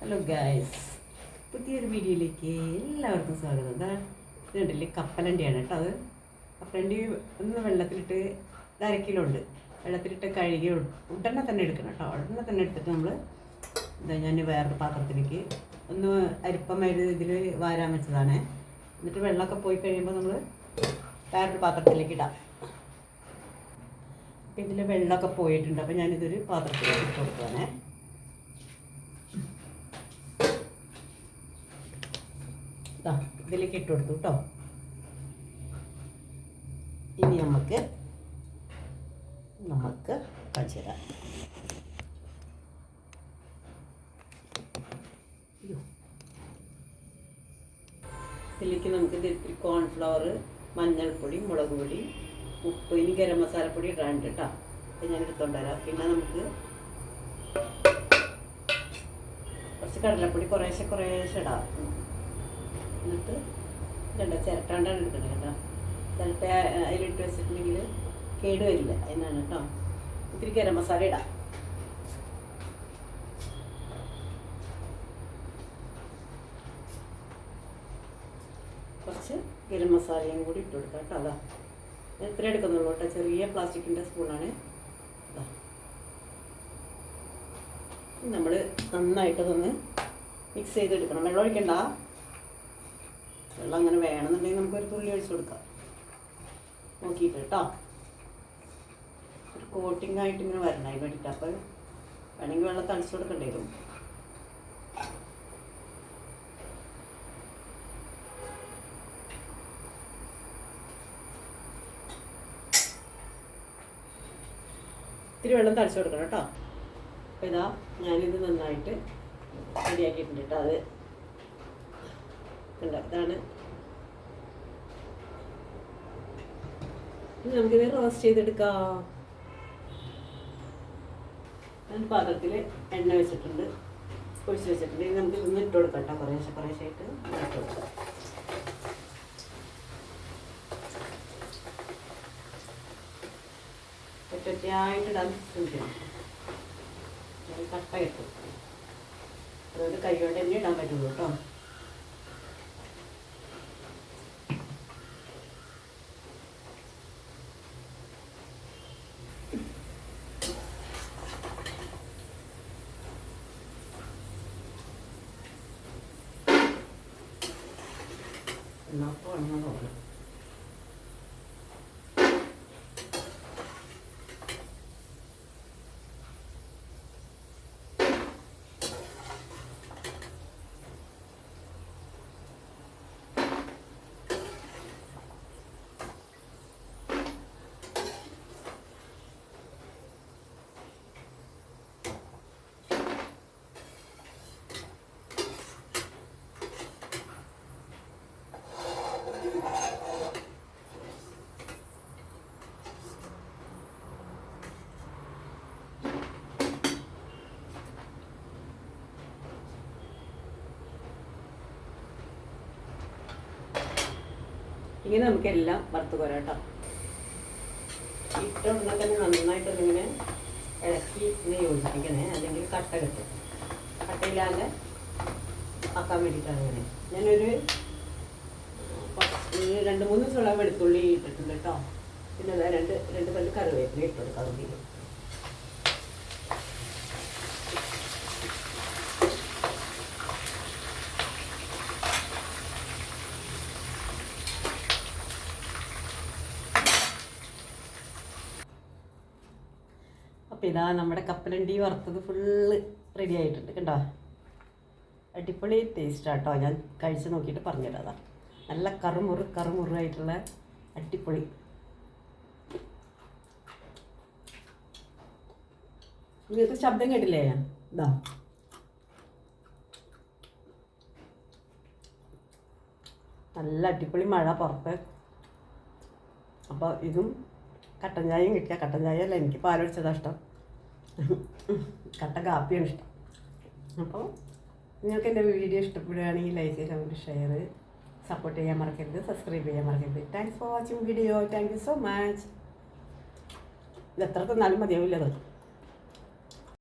Hello guys പുതിയൊരു വീഡിയോയിലേക്ക് എല്ലാവർക്കും സ്വാഗതം. എന്താ ഇതുണ്ടല്ലേ കപ്പലണ്ടിയാണ് കേട്ടോ അത്. കപ്പലണ്ടി ഒന്ന് വെള്ളത്തിലിട്ട് അരക്കിലോ അര കിലോ ഉണ്ട്. വെള്ളത്തിലിട്ട് കഴുകി ഉടനെ തന്നെ എടുക്കണം കേട്ടോ. ഉടനെ തന്നെ എടുത്തിട്ട് നമ്മൾ എന്താ ഞാൻ വേറൊരു പാത്രത്തിലേക്ക് ഒന്ന് അരിപ്പമായിട്ട് ഇതിൽ വാരാൻ വെച്ചതാണ്. എന്നിട്ട് വെള്ളമൊക്കെ പോയി കഴിയുമ്പോൾ നമ്മൾ വേറൊരു പാത്രത്തിലേക്ക് ഇടാം. അപ്പം ഇതിൽ വെള്ളമൊക്കെ പോയിട്ടുണ്ട്. അപ്പോൾ ഞാനിതൊരു പാത്രത്തിലേക്ക് ഇട്ട് കൊടുക്കുവാണേ. ഇതിലേക്ക് ഇട്ട് കൊടുത്തു കേട്ടോ ഇനി നമുക്ക് നമുക്ക് അയ്യോ. ഇതിലേക്ക് നമുക്ക് ഇത് ഇത്തിരി കോൺഫ്ലവർ മഞ്ഞൾപ്പൊടി മുളക് പൊടി ഉപ്പ് ഇനി ഗരം മസാലപ്പൊടി ഇടാണ്ട് കേട്ടോ അത് ഞാൻ എടുത്തോണ്ട് വരാം. പിന്നെ നമുക്ക് കുറച്ച് കടലപ്പൊടി കുറേശ്ശെ കുറേശ്ശെ ഇടാം. എന്നിട്ട് കണ്ടോ ചിരട്ടാണ്ടാണ് എടുക്കണത് കേട്ടോ. ചിരട്ട അതിലിട്ട് വെച്ചിട്ടുണ്ടെങ്കിൽ കേട് വരില്ല എന്നാണ് കേട്ടോ. ഇത്തിരി ഗരം മസാല ഇടാം. കുറച്ച് ഗരം മസാലയും കൂടി ഇട്ട് കൊടുക്കാം കേട്ടോ അതാ. ഞാൻ ഇത്ര എടുക്കുന്നുള്ളൂ കേട്ടോ ചെറിയ പ്ലാസ്റ്റിക്കിന്റെ സ്പൂണാണ്. നമ്മൾ നന്നായിട്ടതൊന്ന് മിക്സ് ചെയ്തെടുക്കണം. വെള്ളം ഒഴിക്കണ്ട വെള്ളം അങ്ങനെ വേണമെന്നുണ്ടെങ്കിൽ നമുക്കൊരു തുള്ളി ഒഴിച്ച് കൊടുക്കാം. നോക്കിയിട്ട് കേട്ടോ. ഒരു കോട്ടിംഗ് ആയിട്ട് ഇങ്ങനെ വരണം അതിന് വേണ്ടിയിട്ട് അപ്പം വേണമെങ്കിൽ വെള്ളം തളിച്ചു കൊടുക്കേണ്ടി വരും. ഇത്തിരി വെള്ളം തളിച്ചു കൊടുക്കണം കേട്ടോ. അപ്പോൾ ഇതാ ഞാനിത് നന്നായിട്ട് റെഡിയാക്കിയിട്ടുണ്ട് കേട്ടോ. അത് കണ്ടോ? ഇതാണ് നമുക്കിത് റോസ്റ്റ് ചെയ്തെടുക്കാം. ഞാൻ പാത്രത്തിൽ എണ്ണ വെച്ചിട്ടുണ്ട്. ഒഴിച്ച് വെച്ചിട്ടുണ്ട്. ഇനി നമുക്ക് ഇന്ന് ഇട്ട് കൊടുക്കാം കേട്ടോ കുറേശ്ശെ കുറേശ്ശെ ആയിട്ട് ഇട്ട് കൊടുക്കാം. ശ്രമിക്കണം. കട്ട കിട്ടും അതുകൊണ്ട് കൈ കൊണ്ട് തന്നെ ഇടാൻ പറ്റുള്ളൂ കേട്ടോ. In that. ഇങ്ങനെ നമുക്ക് എല്ലാം വറുത്ത് കോരാം കേട്ടോ ഇട്ടുണ്ടെങ്കിൽ തന്നെ നന്നായിട്ടൊന്നിങ്ങനെ ഇളക്കി ഇങ്ങനെ യോജിപ്പിക്കണേ. അല്ലെങ്കിൽ കട്ട കിട്ടും. കട്ടയില്ലാതെ ആക്കാൻ വേണ്ടിയിട്ടാണ് ഇങ്ങനെ. ഞാനൊരു രണ്ട് മൂന്ന് ചുള വെളുത്തുള്ളി ഇട്ടിട്ടുണ്ട് കേട്ടോ പിന്നെ രണ്ട് രണ്ട് പല്ല് കറിവേപ്പില ഇട്ട് കൊടുക്കാം അതിൽ ഇതാ നമ്മുടെ കപ്പലണ്ടി വറുത്തത് ഫുള്ള് റെഡി ആയിട്ടുണ്ട് കണ്ടോ? അടിപൊളി ടേസ്റ്റ് ആട്ടോ ഞാൻ കഴിച്ച് നോക്കിയിട്ട് പറഞ്ഞുതരാതാ നല്ല നല്ല കറുമുറു ആയിട്ടുള്ള അടിപൊളി. നിങ്ങൾക്ക് ശബ്ദം കേട്ടില്ലേ? ഞാൻ ഇതാ. നല്ല അടിപൊളി മഴ പുറത്ത്. അപ്പോൾ ഇതും കട്ടൻ ചായയും കിട്ടിയ കട്ടൻ ചായ അല്ല എനിക്ക് പാലൊഴിച്ചതാണ് ഇഷ്ടം. കട്ട കാപ്പിയാണ് ഇഷ്ടം. അപ്പോൾ നിങ്ങൾക്ക് എന്റെ വീഡിയോ ഇഷ്ടപ്പെടുകയാണെങ്കിൽ ലൈക്ക് കമന്റ് ഷെയർ സപ്പോർട്ട് ചെയ്യാൻ മറക്കരുത് സബ്സ്ക്രൈബ് ചെയ്യാൻ മറക്കരുത്. Thanks for watching video thank you so much ഇത് എത്ര തന്നാലും മതിയാവില്ല